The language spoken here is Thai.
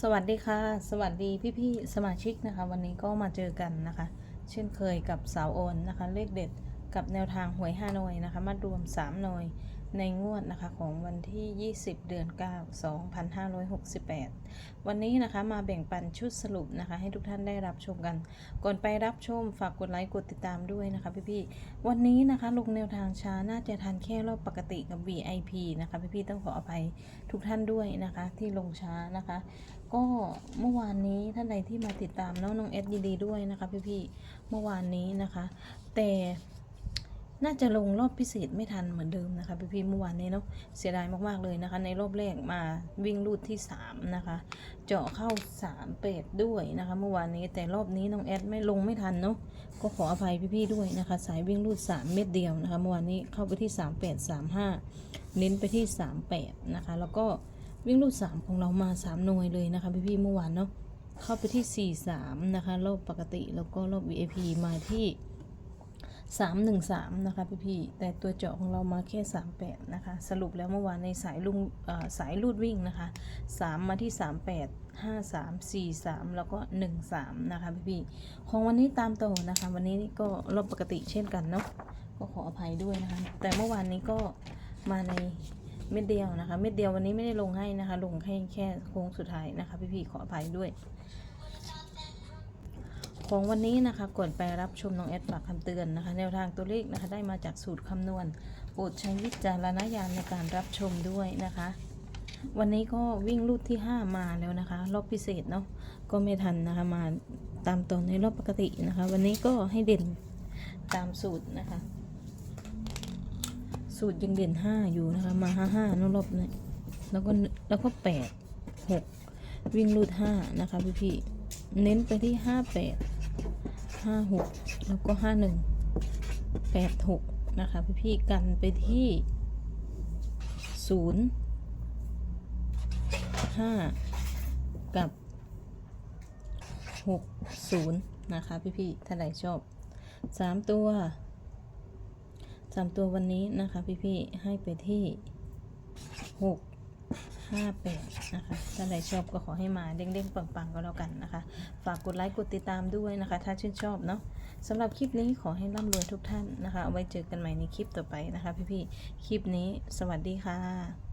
สวัสดีค่ะ สวัสดีพี่ๆสมาชิกนะคะ วันนี้ก็มาเจอกันนะคะ เช่นเคยกับสาวโอนนะคะ เลขเด็ด กับแนวทางหวย5หน่วยนะคะ มารวม 3 หน่วยในงวดนะคะของวันที่ 20 เดือน 9 2568 วันนี้นะคะมาแบ่งปันชุดสรุปนะคะ ให้ทุกท่านได้รับชมกัน ก่อนไปรับชมฝากกดไลค์กดติดตามด้วยนะคะพี่ๆ วันนี้นะคะลงแนวทางช้าน่าจะทันแค่รอบปกติกับ VIP นะคะพี่ๆต้องขออภัยทุกท่านด้วยนะคะที่ลงช้านะคะ ก็เมื่อวานนี้ท่านใดที่มาติดตามน้องน้องเอสดีด้วยนะคะพี่ๆ เมื่อวานนี้นะคะ แต่ น่าจะลงรอบพิเศษไม่ทันเหมือนเดิมนะคะพี่ๆเมื่อวานนี้เนาะเสียดายมากๆเลยนะคะ ในรอบแรกมาวิ่งรูดที่ 3 นะคะ เจาะเข้า3เป็ดด้วยนะคะ เมื่อวานนี้แต่รอบนี้น้องแอดไม่ลงไม่ทันเนาะก็ขออภัยพี่ๆด้วยนะคะ สายวิ่งรูด 3 เม็ดเดียวนะคะเมื่อวานนี้เข้าไปที่ 3 8 3 5 เน้นไปที่ 3 8 นะคะ แล้วก็วิ่งรูดสามของเรามาสามหน่วยเลยนะคะพี่ๆเมื่อวานเนาะเข้าไปที่สี่สามนะคะ รอบปกติแล้วก็รอบ VIP มาที่ สามหนึ่งสามนะคะพี่ๆแต่ตัวเจาะของเรามาแค่สามแปดนะคะ สรุปแล้วเมื่อวานในสายลุงสายลูดวิ่งนะคะสามมาที่สามแปดห้าสามสี่สามแล้วก็หนึ่งสามนะคะพี่ๆของวันนี้ตามต่อนะคะ วันนี้ก็รอบปกติเช่นกันเนาะก็ขออภัยด้วยนะคะ แต่เมื่อวานนี้ก็มาในเม็ดเดียวนะคะ เม็ดเดียววันนี้ไม่ได้ลงให้นะคะ ลงให้แค่โค้งสุดท้ายนะคะ พี่ๆขออภัยด้วย ของวันนี้นะคะก่อนไปรับชมน้องแอดฝากคำเตือนนะคะ แนวทางตัวเลขนะคะได้มาจากสูตรคำนวณโปรดใช้วิจารณญาณในการรับชมด้วยนะคะ วันนี้ก็วิ่งรูดที่ 5 มาแล้วนะคะ รอบพิเศษเนาะก็ไม่ทันนะคะมาตามตรงในรอบปกตินะคะ วันนี้ก็ให้เด่นตามสูตรนะคะ สูตรยังเด่นห้าอยู่นะคะมาห้าห้านรอบนี้แล้วก็แล้วก็แปดหกวิ่งรูดห้านะคะพี่พี่เน้นไปที่ห้าแปด ห้าหกแล้วก็ห้าหนึ่งแปดหกนะคะพี่พี่กันไปที่ศูนย์ห้ากับหกศูนย์นะคะพี่พี่ๆถ้าใดชอบสามตัวสามตัววันนี้นะคะพี่ๆให้ไปที่หก ห้าแปดนะคะถ้าใครชอบก็ขอให้มาเด้งๆปังๆก็แล้วกันนะคะ ฝากกดไลค์กดติดตามด้วยนะคะ ถ้าชื่นชอบเนาะสำหรับคลิปนี้ขอให้ร่ำรวยทุกท่านนะคะเอาไว้เจอกันใหม่ในคลิปต่อไปนะคะ พี่ๆคลิปนี้สวัสดีค่ะ